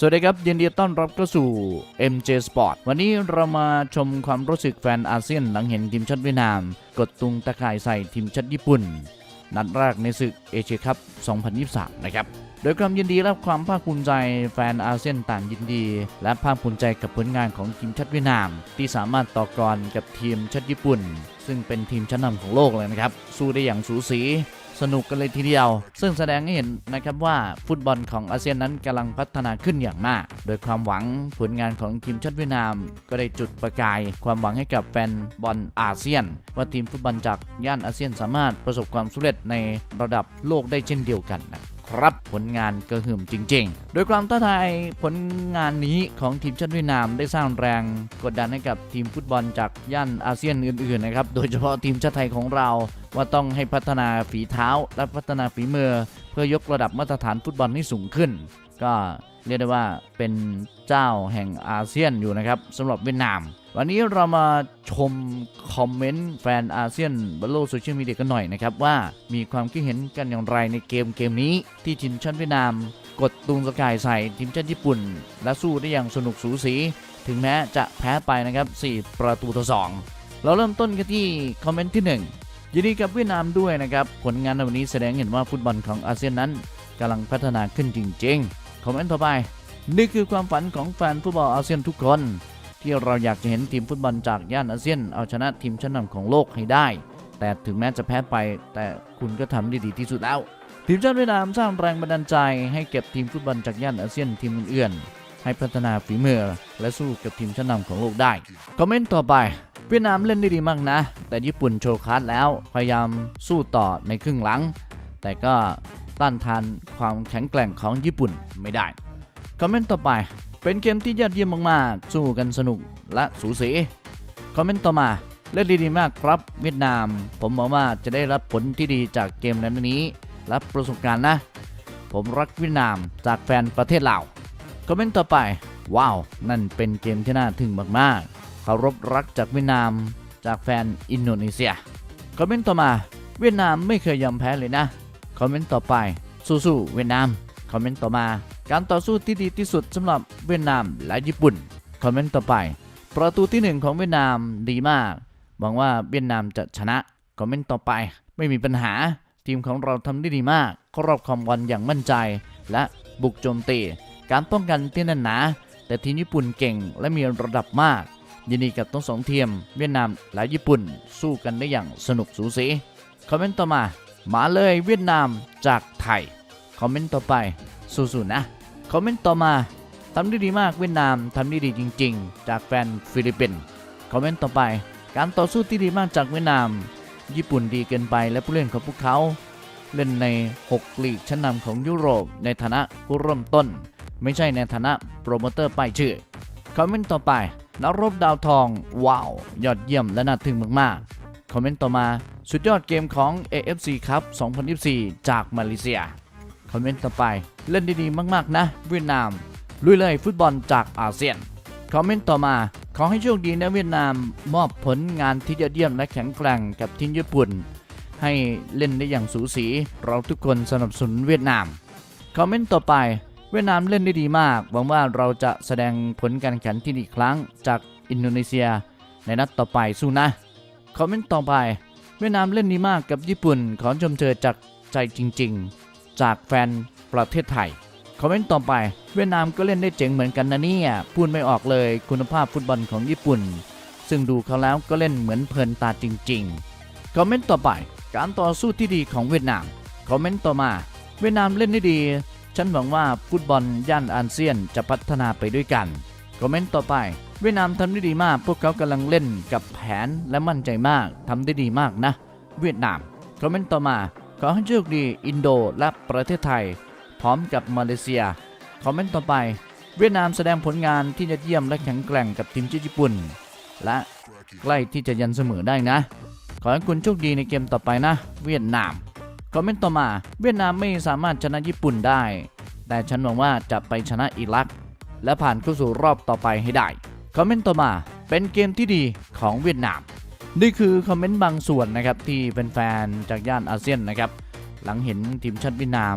สวัสดีครับ ยินดีต้อนรับเข้าสู่ MJ Sport วันนี้เรามาชมความรู้สึกแฟนอาเซียนหลังเห็นทีมชาติเวียดนาม กดตุงตะข่ายใส่ทีมชาติญี่ปุ่น นัดแรกในศึกเอเชียคัพ 2023 นะครับ โดยความยินดีและความภาคภูมิใจแฟนอาเซียนต่างยินดี และภาคภูมิใจกับผลงานของทีมชาติเวียดนาม ที่สามารถต่อกรกับทีมชาติญี่ปุ่น ซึ่งเป็นทีมชั้นนำของโลกเลยนะครับสู้ได้อย่างสูสี สนุกกันเลยทีเดียว ซึ่งแสดงให้เห็นนะครับว่าฟุตบอลของอาเซียนนั้นกำลังพัฒนาขึ้นอย่างมาก โดยความหวังผลงานของทีมชาติเวียดนาม ก็ได้จุดประกาย ความหวังให้กับแฟนบอลอาเซียน ว่าทีมฟุตบอลจากย่านอาเซียนสามารถประสบความสำเร็จในระดับโลกได้เช่นเดียวกันนะครับผลงานกระหึ่มจริง ๆ โดยความท้าทายผลงานนี้ของทีมชาติเวียดนามได้สร้างแรงกดดันให้กับทีมฟุตบอลจากย่านอาเซียนอื่นๆนะครับ โดยเฉพาะทีมชาติไทยของเรา ว่าต้องให้พัฒนาฝีเท้าและพัฒนาฝีมือ เพื่อยกระดับมาตรฐานฟุตบอลให้สูงขึ้น ก็เรียกได้ว่าเป็นเจ้าแห่งอาเซียนอยู่นะครับสำหรับเวียดนาม วันนี้เรามาชมคอมเมนต์แฟนอาเซียนบนโลกโซเชียลมีเดียกันหน่อยนะครับ ว่ามีความคิดเห็นกันอย่างไรในเกมเกมนี้ ที่ทีมชาติเวียดนาม กดตุงสกายใส่ทีมชาติญี่ปุ่น และสู้ได้อย่างสนุกสูสี ถึงแม้จะแพ้ไปนะครับ4ประตูต่อ2เราเริ่มต้นกันที่คอมเมนต์ที่ 1 ยินดีกับเวียดนามด้วยนะครับ ผลงานในวันนี้แสดงเห็นว่าฟุตบอลของอาเซียนนั้นกำลังพัฒนาขึ้นจริงๆ คอมเมนต์ต่อไป นี่คือความฝันของแฟนฟุตบอลอาเซียนทุกคน ที่เราอยากจะเห็นทีมฟุตบอลจากย่านอาเซียน เอาชนะทีมชั้นนำของโลกให้ได้ แต่ถึงแม้จะแพ้ไป แต่คุณก็ทำได้ดีที่สุดแล้ว ทีมชาติเวียดนามสร้างแรงบันดาลใจ ให้เก็บทีมฟุตบอลจากย่านอาเซียนทีมอื่นๆให้พัฒนาฝีมือและสู้กับทีมชั้นนำของโลกได้ คอมเมนต์ต่อไป เวียดนามเล่นได้ดีมากนะ แต่ญี่ปุ่นโชว์คลาสแล้ว พยายามสู้ต่อในครึ่งหลัง แต่ก็ต้านทานความแข็งแกร่งของญี่ปุ่นไม่ได้ คอมเมนต์ต่อไป เป็นเกมที่ยอดเยี่ยมมากๆ สู้กันสนุกและสูสี คอมเมนต์ต่อมาเล่นดีๆมากครับเวียดนาม ผมหวังว่าจะได้รับผลที่ดีจากเกมนั้นนี้และประสบการณ์นะ ผมรักเวียดนามจากแฟนประเทศลาวคอมเมนต์ต่อไป ว้าว นั่นเป็นเกมที่น่าทึ่งมากๆ เคารพรักจากเวียดนาม จากแฟนอินโดนีเซีย คอมเมนต์ต่อมา เวียดนามไม่เคยยอมแพ้เลยนะ คอมเมนต์ต่อไป สู้ๆเวียดนาม คอมเมนต์ต่อมา การต่อสู้ที่ดีที่สุดสำหรับเวียดนามและญี่ปุ่น คอมเมนต์ต่อไป ประตูที่หนึ่งของเวียดนามดีมาก หวังว่าเวียดนามจะชนะ คอมเมนต์ต่อไป ไม่มีปัญหา ทีมของเราทำได้ดีมาก ครอบครองบอลอย่างมั่นใจ และบุกโจมตี การป้องกันที่แน่นหนา แต่ทีมญี่ปุ่นเก่งและมีระดับมาก ยินดีกับทั้งสองทีมเวียดนามและญี่ปุ่นสู้กันได้อย่างสนุกสูสี คอมเมนต์ต่อมามาเลยเวียดนามจากไทย คอมเมนต์ต่อไปสู้ๆนะ คอมเมนต์ต่อมาทำได้ดีมากเวียดนามทำได้ดีจริง ๆ จากแฟนฟิลิปปินส์ คอมเมนต์ต่อไป การต่อสู้ที่ดีมากจากเวียดนาม ญี่ปุ่นดีเกินไปและผู้เล่นของพวกเขา เล่นใน 6 ลีกชั้นนำของยุโรปในฐานะผู้เริ่มต้น ไม่ใช่ในฐานะโปรโมเตอร์ป้ายชื่อ คอมเมนต์ต่อไป นักรบดาวทอง ว้าว ยอดเยี่ยมและน่าทึ่งมากๆ คอมเมนต์ต่อมาสุดยอดเกมของ AFC ครับ 2024 จากมาเลเซีย คอมเมนต์ต่อไปเล่นดีๆมากๆนะเวียดนามลุยเลยฟุตบอลจากอาเซียน คอมเมนต์ต่อมาขอให้โชคดีนะเวียดนามมอบผลงานที่ยอดเยี่ยมและแข็งแกร่งกับทีมญี่ปุ่น ให้เล่นได้อย่างสูสี เราทุกคนสนับสนุนเวียดนาม คอมเมนต์ต่อไป เวียดนามเล่นได้ดีมาก หวังว่าเราจะแสดงผลการแข่งขันที่ดีอีกครั้งจากอินโดนีเซีย ในนัดต่อไปสู้นะ คอมเมนต์ต่อไป เวียดนามเล่นดีมากกับญี่ปุ่น ขอชมเชยจากใจจริง ๆ จากแฟนประเทศไทย คอมเมนต์ต่อไป เวียดนามก็เล่นได้เจ๋งเหมือนกันนะเนี่ยพูดไม่ออกเลยคุณภาพฟุตบอลของญี่ปุ่น ซึ่งดูเขาแล้วก็เล่นเหมือนเพลินตาจริง ๆ คอมเมนต์ต่อไป การต่อสู้ที่ดีของเวียดนาม คอมเมนต์ต่อมา เวียดนามเล่นได้ดี ฉันหวังว่าฟุตบอลย่านอาเซียนจะพัฒนาไปด้วยกัน คอมเมนต์ต่อไป เวียดนามทำได้ดีมาก พวกเขากำลังเล่นกับแผนและมั่นใจมากทำได้ดีมากนะ เวียดนาม คอมเมนต์ต่อมา ขอให้โชคดีอินโดและประเทศไทย พร้อมกับมาเลเซีย คอมเมนต์ต่อไป เวียดนามแสดงผลงานที่ยอดเยี่ยมและแข็งแกร่งกับทีมชาติญี่ปุ่น และใกล้ที่จะยันเสมอได้นะ ขอให้คุณโชคดีในเกมต่อไปนะ เวียดนาม คอมเมนต์ต่อมา เวียดนามไม่สามารถชนะญี่ปุ่นได้ แต่ฉันหวังว่าจะไปชนะอิรัก และผ่านเข้าสู่รอบต่อไปให้ได้ คอมเมนต์ต่อมาเป็นเกมที่ดีของเวียดนาม นี่คือคอมเมนต์บางส่วนนะครับที่เป็นแฟนๆจากย่านอาเซียนนะครับ หลังเห็นทีมชาติเวียดนาม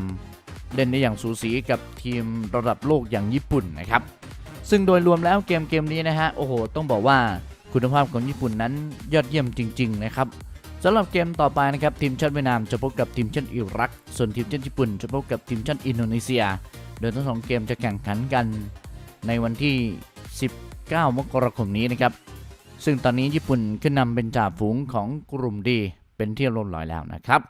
เล่นได้อย่างสูสีกับทีมระดับโลกอย่างญี่ปุ่นนะครับ ซึ่งโดยรวมแล้วเกมเกมนี้นะฮะโอ้โห ต้องบอกว่าคุณภาพของญี่ปุ่นนั้นยอดเยี่ยมจริง ๆ นะครับ สำหรับเกมต่อไปนะครับทีมชาติเวียดนามจะพบกับทีมชาติอิรัก ส่วนทีมชาติญี่ปุ่นจะพบกับทีมชาติอินโดนีเซีย โดยทั้งสองเกมจะแข่งขันกันในวันที่ 19 มกราคมนี้นะครับ ซึ่งตอนนี้ญี่ปุ่นขึ้นนำเป็นจ่าฝูงของกลุ่มดีเป็นที่เรียบร้อยแล้วนะครับ